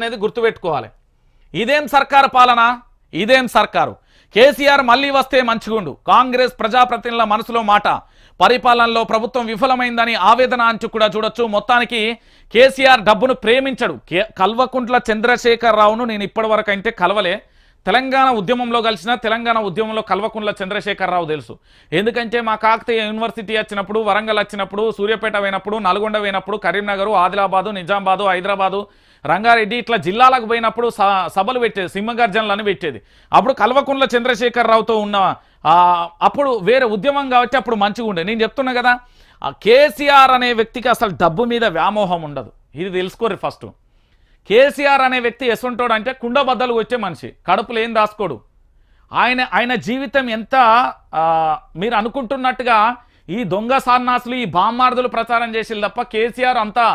అనేది గుర్తుపెట్టుకోవాలి. ఇదేం సర్కారు పాలన? ఇదేం సర్కారు? కేసీఆర్ మళ్ళీ వస్తే మంచిగుండు. కాంగ్రెస్ ప్రజాప్రతినిధుల మనసులో మాట. పరిపాలనలో ప్రభుత్వం విఫలమైందని ఆవేదన అంచు కూడా చూడొచ్చు. మొత్తానికి కేసీఆర్ డబ్బును ప్రేమించడు. కే కల్వకుంట్ల చంద్రశేఖర్ రావును నేను ఇప్పటివరకు అంటే కలవలే. తెలంగాణ ఉద్యమంలో కలిసిన తెలంగాణ ఉద్యమంలో కల్వకుంట్ల చంద్రశేఖరరావు తెలుసు. ఎందుకంటే మా కాకతీయ యూనివర్సిటీ వచ్చినప్పుడు వరంగల్ వచ్చినప్పుడు సూర్యాపేట పోయినప్పుడు నల్గొండ పోయినప్పుడు కరీంనగర్ ఆదిలాబాదు నిజామాబాదు హైదరాబాదు రంగారెడ్డి ఇట్లా జిల్లాలకు పోయినప్పుడు స- సభలు పెట్టేది సింహగర్జనలను పెట్టేది. అప్పుడు కల్వకుంట్ల చంద్రశేఖరరావుతో ఉన్న అప్పుడు వేరే ఉద్యమం కాబట్టి అప్పుడు మంచిగా ఉండే. నేను చెప్తున్నా కదా కేసీఆర్ అనే వ్యక్తికి అసలు డబ్బు మీద వ్యామోహం ఉండదు. ఇది తెలుసుకోరు ఫస్ట్. కేసీఆర్ అనే వ్యక్తి ఎసుంటోడు అంటే కుండబద్దలు వచ్చే మనిషి కడుపులు ఏం దాసుకోడు ఆయన ఆయన జీవితం ఎంత మీరు అనుకుంటున్నట్టుగా ఈ దొంగ సన్నాసులు ఈ బామ్మార్దులు ప్రచారం చేసి తప్ప కేసీఆర్ అంతా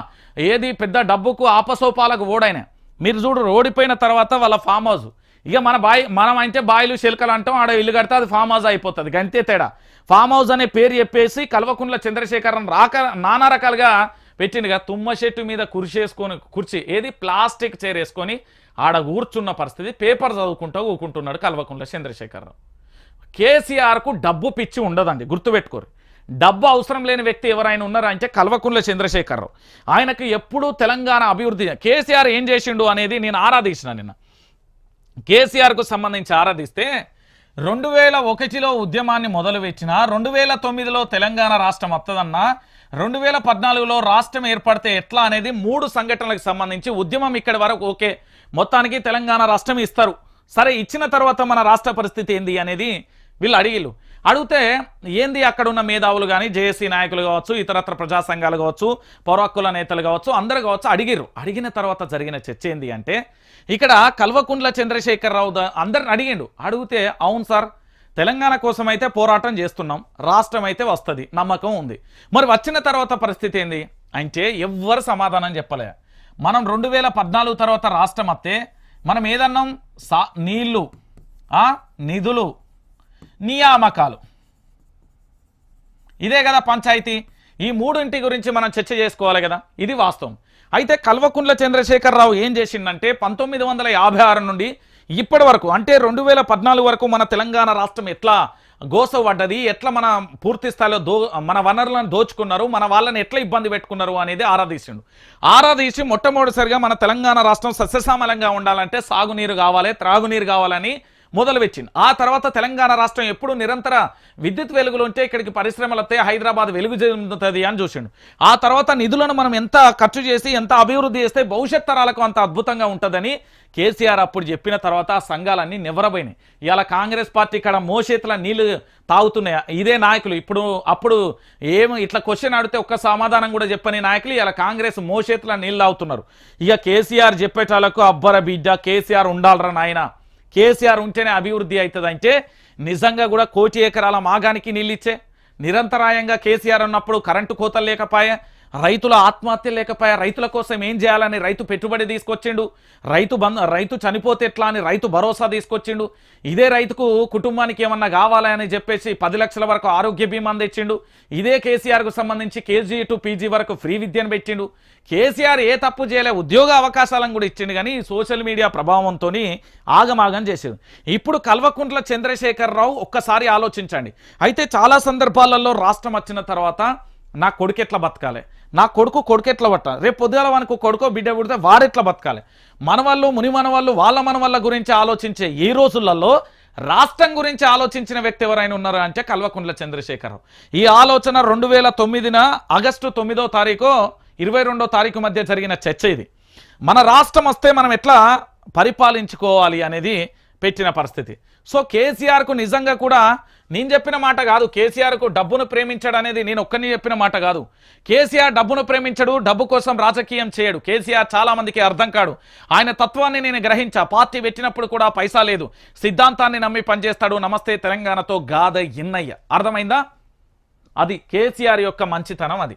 ఏది పెద్ద డబ్బుకు ఆపసోపాలకు ఓడైన. మీరు చూడు ఓడిపోయిన తర్వాత వాళ్ళ ఫామ్ హౌస్. ఇక మన బాయి మనం అయితే బాయిలు చిలకలు అంటాం ఆడ ఇల్లు కడితే అది ఫామ్ హౌస్ అయిపోతుంది. గంతే తేడా. ఫామ్ హౌస్ అనే పేరు చెప్పేసి కల్వకుంట్ల చంద్రశేఖరన్ రాక నానా రకాలుగా పెట్టిండుగా తుమ్మ చెట్టు మీద కుర్చీ వేసుకొని కుర్చీ ఏది? ప్లాస్టిక్ చైర్ వేసుకొని ఆడ కూర్చున్న పరిస్థితి. పేపర్ చదువుకుంటూ ఊకుంటున్నాడు కల్వకుంట్ల చంద్రశేఖరరావు. కేసీఆర్కు డబ్బు పిచ్చి ఉండదండి గుర్తుపెట్టుకోరు. డబ్బు అవసరం లేని వ్యక్తి ఎవరైనా ఉన్నారా అంటే కల్వకుంట్ల చంద్రశేఖరరావు. ఆయనకు ఎప్పుడూ తెలంగాణ అభివృద్ధి కేసీఆర్ ఏం చేసిండు అనేది నేను ఆరాధించిన నిన్న. కేసీఆర్కు సంబంధించి ఆరాధిస్తే రెండు వేల ఒకటిలో ఉద్యమాన్ని మొదలుపెట్టిన రెండు వేల తొమ్మిదిలో తెలంగాణ రాష్ట్రం వస్తుందన్నా రెండు వేల పద్నాలుగులో రాష్ట్రం ఏర్పడితే ఎట్లా అనేది మూడు సంఘటనలకు సంబంధించి ఉద్యమం ఇక్కడి వరకు ఓకే మొత్తానికి తెలంగాణ రాష్ట్రం ఇస్తారు. సరే ఇచ్చిన తర్వాత మన రాష్ట్ర పరిస్థితి ఏంది అనేది వీళ్ళు అడిగిలు అడిగితే ఏంది అక్కడ ఉన్న మేధావులు కానీ జేఏసీ నాయకులు కావచ్చు ఇతరత్ర ప్రజా సంఘాలు కావచ్చు పౌరహక్కుల నేతలు కావచ్చు అందరు కావచ్చు అడిగిర్రు. అడిగిన తర్వాత జరిగిన చర్చ ఏంది అంటే ఇక్కడ కల్వకుంట్ల చంద్రశేఖరరావు ద- అందరిని అడిగిండు. అడిగితే అవును సార్ తెలంగాణ కోసం అయితే పోరాటం చేస్తున్నాం. రాష్ట్రం అయితే వస్తుంది. నమ్మకం ఉంది. మరి వచ్చిన తర్వాత పరిస్థితి ఏంది? అంటే ఎవ్వరు సమాధానం చెప్పలే. మనం రెండు వేల పద్నాలుగు తర్వాత రాష్ట్రం వస్తే మనం ఏదన్నాం సా నీళ్ళు నిధులు నియామకాలు. ఇదే కదా పంచాయతీ. ఈ మూడింటి గురించి మనం చర్చ చేసుకోవాలి కదా. ఇది వాస్తవం. అయితే కల్వకుంట్ల చంద్రశేఖరరావు ఏం చేసిందంటే పంతొమ్మిది వందల యాభై ఆరు నుండి ఇప్పటి వరకు అంటే రెండు వేల పద్నాలుగు వరకు మన తెలంగాణ రాష్ట్రం ఎట్లా గోసపడ్డది ఎట్లా మన పూర్తి స్థాయిలో దో మన వనరులను దోచుకున్నారు మన వాళ్ళని ఎట్లా ఇబ్బంది పెట్టుకున్నారు అనేది ఆరాధీసిండు ఆరాధీసి మొట్టమొదటిసారిగా మన తెలంగాణ రాష్ట్రం సస్యశ్యామలంగా ఉండాలంటే సాగునీరు కావాలి త్రాగునీరు కావాలని మొదలుపెట్టింది. ఆ తర్వాత తెలంగాణ రాష్ట్రం ఎప్పుడు నిరంతర విద్యుత్ వెలుగులు ఉంటే ఇక్కడికి పరిశ్రమలు వస్తే హైదరాబాద్ వెలుగు చెందుతుంది అని చూసిండు. ఆ తర్వాత నిధులను మనం ఎంత ఖర్చు చేసి ఎంత అభివృద్ధి చేస్తే భవిష్యత్ తరాలకు అంత అద్భుతంగా ఉంటుందని కేసీఆర్ అప్పుడు చెప్పిన తర్వాత ఆ సంఘాలన్నీ నివ్వరబోయినాయి. ఇలా కాంగ్రెస్ పార్టీ ఇక్కడ మోచేతుల నీళ్ళు తాగుతున్నాయి. ఇదే నాయకులు. ఇప్పుడు అప్పుడు ఏమో ఇట్లా క్వశ్చన్ ఆడితే ఒక్క సమాధానం కూడా చెప్పని నాయకులు. ఇలా కాంగ్రెస్ మోచేతుల నీళ్ళు తాగుతున్నారు. ఇక కేసీఆర్ చెప్పేటాలకు అబ్బర బిడ్డ కేసీఆర్ ఉండాలరా నాయనా. కేసీఆర్ ఉంటేనే అభివృద్ధి అవుతుందంటే నిజంగా కూడా కోటి ఎకరాల మాగానికి నీళ్ళిచ్చే నిరంతరాయంగా కేసీఆర్ ఉన్నప్పుడు కరెంటు కోతలు లేకపోయా రైతుల ఆత్మహత్య లేకపోయా? రైతుల కోసం ఏం చేయాలని రైతు పెట్టుబడి తీసుకొచ్చిండు? రైతు బంధ రైతు చనిపోతే ఎట్లా అని రైతు భరోసా తీసుకొచ్చిండు? ఇదే రైతుకు కుటుంబానికి ఏమన్నా కావాలని చెప్పేసి పది లక్షల వరకు ఆరోగ్య బీమా అందించిండు. ఇదే కేసీఆర్కు సంబంధించి కేజీ టు పీజీ వరకు ఫ్రీ విద్యను పెట్టిండు. కేసీఆర్ ఏ తప్పు చేయలే ఉద్యోగ అవకాశాలను కూడా ఇచ్చిండు కానీ సోషల్ మీడియా ప్రభావంతో ఆగమాగం చేసేది ఇప్పుడు కల్వకుంట్ల చంద్రశేఖరరావు ఒక్కసారి ఆలోచించండి. అయితే చాలా సందర్భాలలో రాష్ట్రం వచ్చిన తర్వాత నా కొడుకు ఎట్లా బతకాలి? నా కొడుకు కొడుకు ఎట్లా పట్టాలి రేపు పొద్దుగాల మనకు కొడుకో బిడ్డ పుడితే వాడెట్లా బతకాలి? మనవాళ్ళు ముని మనవాళ్ళు వాళ్ళ మనవాళ్ళ గురించి ఆలోచించే ఈ రోజులలో రాష్ట్రం గురించి ఆలోచించిన వ్యక్తి ఎవరైనా ఉన్నారా అంటే కల్వకుండ్ల చంద్రశేఖరరావు. ఈ ఆలోచన రెండు వేల తొమ్మిదిన ఆగస్టు తొమ్మిదో తారీఖు ఇరవై రెండో తారీఖు మధ్య జరిగిన చర్చ ఇది. మన రాష్ట్రం వస్తే మనం ఎట్లా పరిపాలించుకోవాలి అనేది పెట్టిన పరిస్థితి. సో కేసీఆర్కు నిజంగా కూడా నేను చెప్పిన మాట కాదు. కేసీఆర్కు డబ్బును ప్రేమించడు అనేది నేను ఒక్కరిని చెప్పిన మాట కాదు. కేసీఆర్ డబ్బును ప్రేమించడు డబ్బు కోసం రాజకీయం చేయడు. కేసీఆర్ చాలా మందికి అర్థం కాడు. ఆయన తత్వాన్ని నేను గ్రహించా. పార్టీ పెట్టినప్పుడు కూడా పైసా లేదు. సిద్ధాంతాన్ని నమ్మి పనిచేస్తాడు. నమస్తే తెలంగాణతో గాద ఇన్నయ్య. అర్థమైందా? అది కేసీఆర్ యొక్క మంచితనం అది.